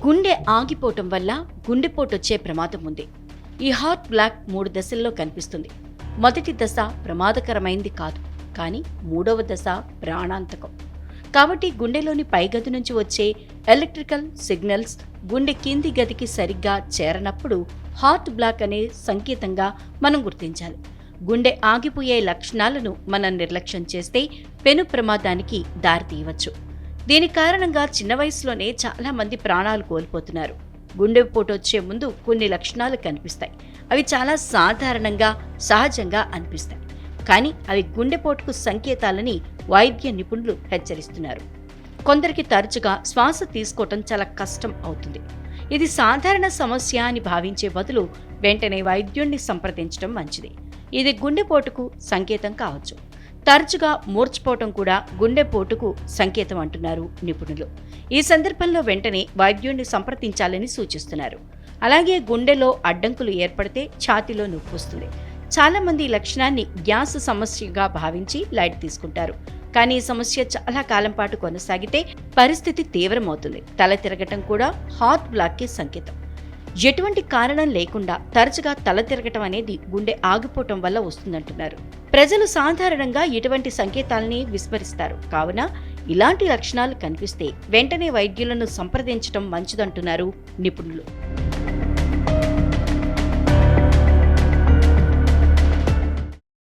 గుండె ఆగిపోవటం వల్ల గుండెపోటు వచ్చే ప్రమాదం ఉంది. ఈ హార్ట్ బ్లాక్ మూడు దశల్లో కనిపిస్తుంది. మొదటి దశ ప్రమాదకరమైంది కాదు కానీ మూడవ దశ ప్రాణాంతకం. కాబట్టి గుండెలోని పైగది నుంచి వచ్చే ఎలక్ట్రికల్ సిగ్నల్స్ గుండె కింది గదికి సరిగ్గా చేరనప్పుడు హార్ట్ బ్లాక్ అనే సంకేతంగా మనం గుర్తించాలి. గుండె ఆగిపోయే లక్షణాలను మనం నిర్లక్ష్యం చేస్తే పెను ప్రమాదానికి దారితీయవచ్చు. దీని కారణంగా చిన్న వయసులోనే చాలా మంది ప్రాణాలు కోల్పోతున్నారు. గుండెపోటు వచ్చే ముందు కొన్ని లక్షణాలు కనిపిస్తాయి. అవి చాలా సాధారణంగా సహజంగా అనిపిస్తాయి. కానీ అవి గుండెపోటుకు సంకేతాలని వైద్య నిపుణులు హెచ్చరిస్తున్నారు. కొందరికి తరచుగా శ్వాస తీసుకోవటం చాలా కష్టం అవుతుంది. ఇది సాధారణ సమస్య అని భావించే బదులు వెంటనే వైద్యుణ్ణి సంప్రదించడం మంచిది. ఇది గుండెపోటుకు సంకేతం కావచ్చు. తరచుగా మూర్చిపోవటం కూడా గుండెపోటుకు సంకేతం అంటున్నారు నిపుణులు. ఈ సందర్భంలో వెంటనే వైద్యుణ్ణి సంప్రదించాలని సూచిస్తున్నారు. అలాగే గుండెలో అడ్డంకులు ఏర్పడితే ఛాతీలో నొప్పి వస్తుంది చాలా మంది ఈ లక్షణాన్ని గ్యాస్ సమస్యగా భావించి లైట్ తీసుకుంటారు. కానీ ఈ సమస్య చాలా కాలం పాటు కొనసాగితే పరిస్థితి తీవ్రమవుతుంది. తల తిరగటం కూడా హార్ట్ బ్లాక్కి సంకేతం. ఎటువంటి కారణం లేకుండా తరచుగా తల తిరగటం అనేది గుండె ఆగిపోవటం వల్ల వస్తుందంటున్నారు. ప్రజలు సాధారణంగా ఇటువంటి సంకేతాలని విస్మరిస్తారు. కావున ఇలాంటి లక్షణాలు కనిపిస్తే వెంటనే వైద్యులను సంప్రదించడం మంచిదంటున్నారు నిపుణులు.